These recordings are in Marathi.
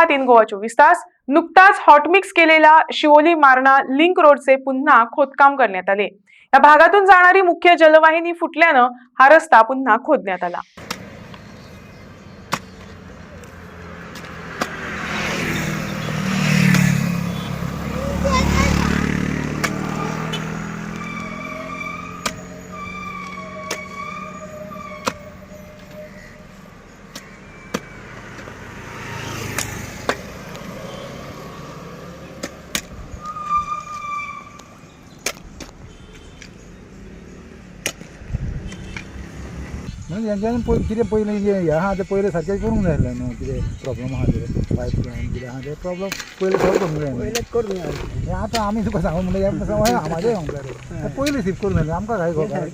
आहात इन गोवा चोवीस तास नुकताच हॉटमिक्स केलेला शिवोली मारणा लिंक रोडचे पुन्हा खोदकाम करण्यात आले. या भागातून जाणारी मुख्य जलवाहिनी फुटल्यानं हा रस्ता पुन्हा खोदण्यात आला. म्हणजे यांच्यानी पय कितें पयलीं जे हें आहा तें पयलें सारकें करूंक जाय आसलें न्हू कितें प्रॉब्लम आहा तें पायप लायन कितें आहा तें प्रॉब्लम पयलीं सॉल्व करूंक जाय घाल. हें आतां आमी तुका सांगू म्हणलें हें आम्हाजें सांगता रे तें पयलीं शिफ्ट करून जालें आमकां काय खबर?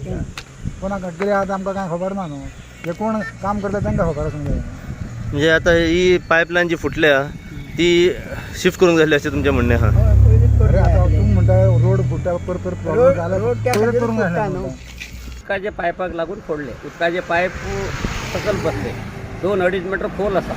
कोणाक कितें आहा आमकां कांय खबर ना न्हू हे कोण काम करता तांकां खबर आसूंक जाय म्हणजे आता ही पाईपलाईन जी फुटल्या ती शिफ्ट करून झाली असे तुमचे म्हणणे हा. करून अरे आतां म्हणटा रोड फुटा पर पर प्रॉब्लेम जाल्यार रोड पयलीं करूंक जाय उदकाचे पायपाक लागून फोडले. उदकाचे पायप सकल बसले. दोन अडीच मीटर खोल असा.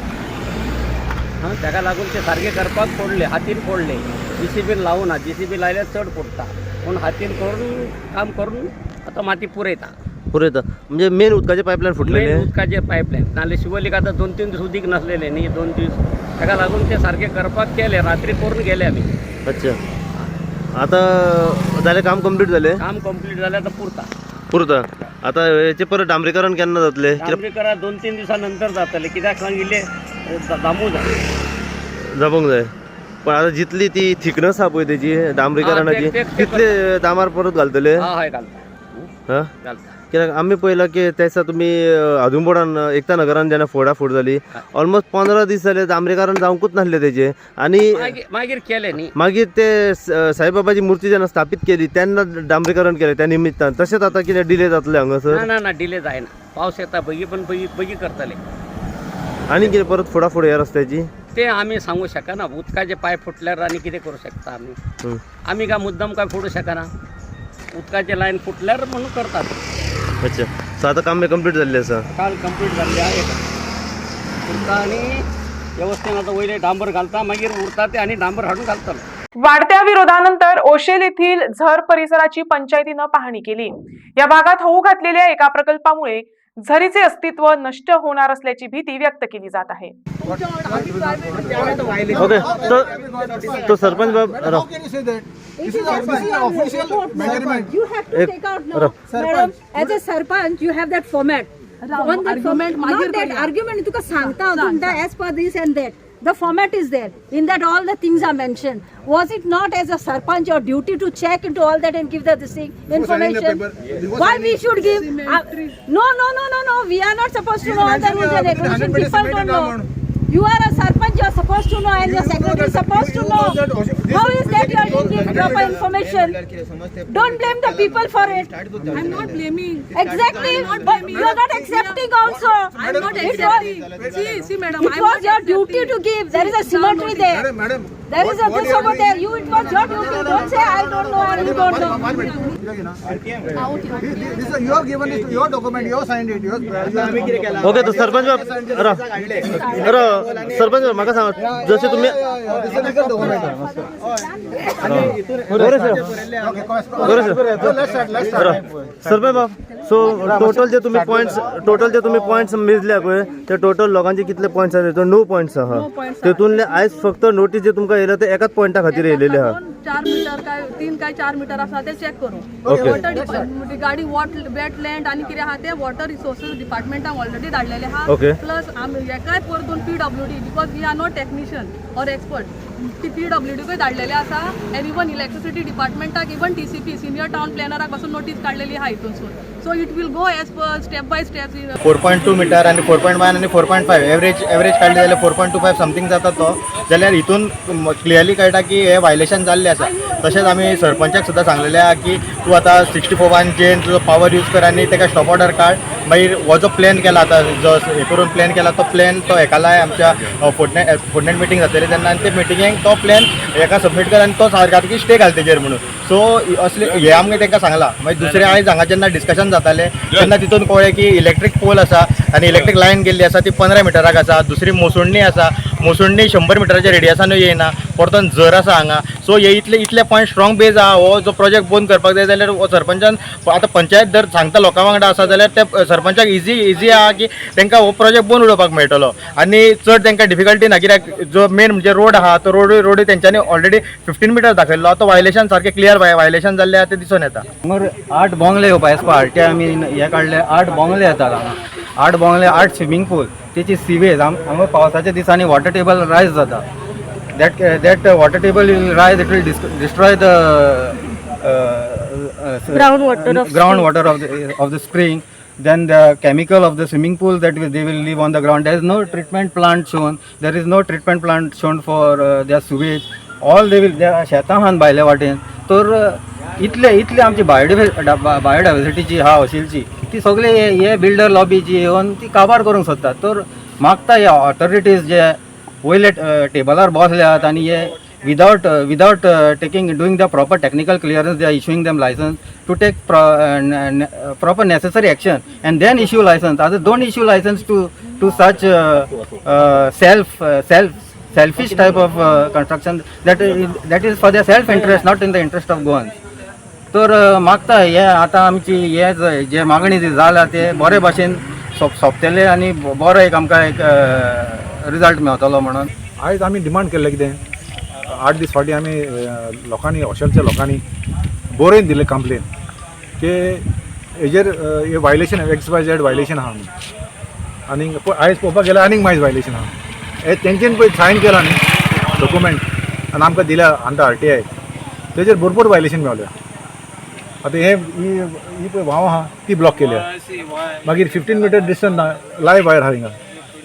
हां ताका लागून ते सारखे करपाक फोडले हातीन फोडले. जी सी बी लावून जी सी बी लायल्यार चड फोडटा पूण हातीन करून काम करून आता माती पुरयता. पुरेत म्हणजे मेन उदकाचे पाईपलाईन फुटलेले मेन उदकाचे पायपलाईन नाल्यार शिवोलीक आतां दोन तीन दीस उदीक नासलेले न्ही दोन दीस ताका लागून ते सारखे करपाक केले रात्री करून गेले आमी अच्छा. आता झाले काम कंप्लीट झाले? काम कंप्लीट जालें आतां पुरता. पुरता. आता याचे परत डांबरीकरण केन्ना जातले? डांबरीकरा दोन तीन दिसां जातले. कित्याक सांगिल्ले दामू जाय जमूंक जाय. पण आता जितली ती थिकनस आहा पळय तेची डांबरीकरणाची हा, तितले दामार परत घालतले? हय हा घालता कित्याक आमी पळयलां की त्या दिसा तुमी आदुंबोडान एकता नगरान जेन्ना फोडाफोड जाली ऑलमोस्ट पंदरा दीस जाले डांबरीकरण जावंकूच नासले तेचे आनी मागीर केले न्ही मागीर ते साईबाबाची मूर्ती जेन्ना स्थापीत केली तेन्ना डांबरीकरण केलें त्या निमित्तान. तशेंच आतां कितें डिले जातले हांगासर ना ना ना डिले जायना पावस येता बेगी पण बेगी बेगी करतले. आनी कितें परत फोडाफोड ह्या रस्त्याची? ते आमी सांगू शकना. उदकाचे पाय फुटल्यार आनी कितें करूं शकता आमी हं. आमी काय मुद्दम काय फोडू शकना? उदकाचे लायन फुटल्यार म्हणून करतात. अच्छा. सो आतां काम कंप्लीट जाल्लें आसा काल कंप्लीट जाल्ले आहे. फुटता आनी व्यवस्थेन आतां वयले डांबर घालता मागीर उरता ते आनी डांबर हाडून घालतलो वाढत्या विरोधानंतर ओशेल येथील झर परिसराची पंचायतीनं पाहणी केली. या भागात होऊ घातलेल्या एका प्रकल्पामुळे झरीचे अस्तित्व नष्ट होणार असल्याची भीती व्यक्त केली जात आहे. ओके तो sarpanch you have that format format argument तुका सांगता as per this and that The format is there. In that, all the things are mentioned. Was it not as a sarpanch your duty to check into all that and give the this thing, information? Why we should give? Uh, no, no, no, no, no. We are not supposed to know all the rules and regulations. People don't know. You are a serpent, You are supposed to know, and your secretary is supposed to know. How is that you are not giving proper information? Don't blame the people for it. I'm not blaming. Exactly, but you are not accepting also. I'm not accepting. See, see, madam. it was your duty to give. There is a symmetry there. Madam, There is a this over there. You, it was your duty. Don't say I don't know and you don't know. You have. you have- okay तो सरपंच सरपंच बाब म्हाका सांगा जशें. राव सरपंच बाब सो टोटल जे तुम्ही पॉइंट्स टोटल जे तुम्ही पॉइंट्स मेजल्या पळय ते टोटल लोकांचे कितले पॉइंट्स आहा तो णव पॉइंट्स आहा तेतूनले आयज फक्त नोटीस जे तुमकां येयला ते एकाच पॉइंटा खातीर येयलेले आहा चार मीटर काय तीन काय चार मीटर आसा ते चेक करू. Okay. Water regarding what wetland आणि कितें आहा ते वॉटर रिसोर्सीस डिपार्टमेंटाक ऑलरेडी धाडलेले आहा Okay. प्लस आमी हेकाय परतून P W D because we are not technician or expert ती पी डब्ल्यू डीकूय धाडलेले आसा and even electricity डिपार्टमेंटाक even T C P senior town प्लॅनराकपासून notice काडलेली आहा हितूनसून so it will go as per step by step four point two metre आनी फोर पॉयंट वन आनी four point five average average काडले जाल्यार four point two five something जाता तो. जाल्यार हितून क्लियरली कळटा की हे वायलेशन जाल्लें आसा तशेंच आमी सरपंचाक सुद्दां सांगलेलें आहा की तूं आतां सिक्स्टी फोर वन चेन तुजो पावर यूज कर आनी ताका स्टॉप ऑर्डर काड मागीर हो जो प्लॅन केला आतां जो हे करून प्लॅन केला तो प्लॅन तो हेका लाय आमच्या फोर्टनेट फोर्टनेट मिटींग जातली तेन्ना आनी ते मिटिंगेक तो प्लॅन हेका सबमीट कर आनी तो सारको स्टे घाल तेजेर म्हणून. सो असले हे आमगे तांकां सांगला. मागीर दुसरें आयज हांगा जेन्ना डिस्कशन जातालें तेन्ना तितून कळ्ळें की इलेक्ट्रीक पोल आसा आनी इलेक्ट्रीक लायन गेल्ली आसा ती पंदरा मिटराक आसा दुसरी मोसोडणी आसा. मोसुंडी शंबर मिटराच्या रेडियसानूय येयना परतून जर आसा हांगा सो हे इतले इतले पॉयंट स्ट्रॉंग बेज आहा हो जो प्रोजेक्ट बंद करपाक जाय जाल्यार हो सरपंचान आतां पंचायत जर सांगता लोकां वांगडा आसा जाल्यार ते सरपंचाक इजी इजी आहा की तांकां हो प्रोजेक्ट बंद उडोवपाक मेळटलो. आनी चड तांकां डिफिकल्टी ना कित्याक जो मेन म्हणजे रोड आहा तो रोड रोड तेंच्यांनी ऑलरेडी फिफ्टीन मिटर दाखयल्लो आतां वायलेशन सारकें क्लियर वायलेशन जाल्लें आहा तें दिसून येता. आठ बोंगले येवपा एस पार्टी आमी हे काडले आठ बोंगले येतात हांगा आठ बोंगले आठ स्विमींग पूल तेची सिवेज हांगा पावसाच्या दिसांनी वॉटर टेबल रायज जाता. That that water table will rise it will destroy the Ground water of ground water of the of the spring then the chemical of the swimming pool that will, they will leave on the ground there is no treatment plant shown there is no treatment plant shown for uh, their sewage all they will they are शेतां आहात भायल्या वाटेन तर uh, इतले इतले आमची बायोडिव्ह बायोडायवर्सिटीची हा हॉस्टेलची ती सगळे हे हे बिल्डर लॉबीची येवन ती काबार करूंक सोदतात तर मागता हे ऑथॉरिटीज जे होईल टेबलार बसल्यात आणि हे without without taking doing the proper technical clearance they are issuing them licence to take proper necessary action and then issue licence आज don't issue licence to to such self self selfish type of construction that is that is for the self interest not in the interest of Goan तर मागता हे आता आमची हे जे मागणी जी जाला ते बरे भाशेन सोप सोपतले आणि बरं एक आमकां एक रिजल्ट मेळटलो म्हणून. आयज आमी डिमांड केल्लें कितें? आठ दीस फाटीं आमी लोकांनी हॉस्टेलच्या लोकांनी बरयन दिले कंप्लेन की हेजेर हे violation X Y Z violation आहा म्हणून आनी पळय आयज पळोवपाक गेल्यार आनीक मायज वायलेशन आहा हे तेंच्यान पळय सायन केला न्ही डॉक्युमेंट आनी आमकां दिल्या आमकां आर टी आय तेजेर भरपूर वायलेशन मेवल्या. आतां हे ही ही पळय व्हांव आहा ती ब्लॉक केल्या. मागीर फिफ्टीन मिटर डिस्टन्स ना लायव वायर आहा हिंगा.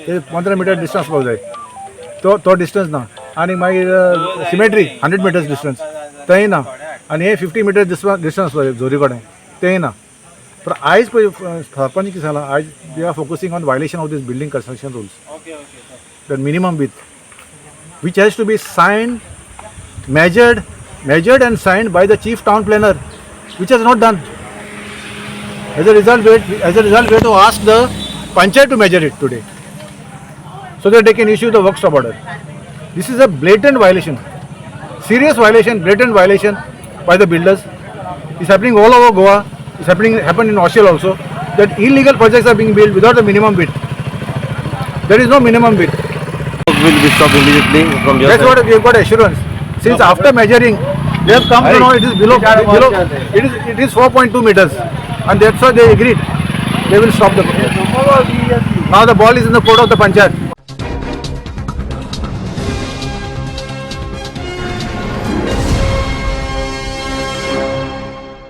ते पंदरा मिटर डिस्टन्स पावूंक जाय. तो तो डिस्टन्स ना. आनी मागीर सिमेट्री हंड्रेड मिटर्स डिस्टन्स तेंय ना. आनी हे फिफ्टी मिटर डिस्टन्स जोरी कडेन. तेंय ना. पण आयज पळय सरपंच कितें सांगलां आयज they are focusing on violation of this building construction rules that minimum with has to be signed, measured, measured and signed by the chief town planner, which has not done. As a result, we as a result, we have to ask the panchayat to measure it today, so that they can issue the work stop order. This is a blatant violation, serious violation, blatant violation by the builders. It's happening all over Goa. It's happening happened in Australia also. That illegal projects are being built without a minimum bid. There is no minimum bid. will be stopped immediately from your That's side? what we have got assurance. Since after measuring, they have come to know it is below, below it is it is 4.2 meters, and that's why they agreed. They will stop the. Project. Now the ball is in the court of the panchayat.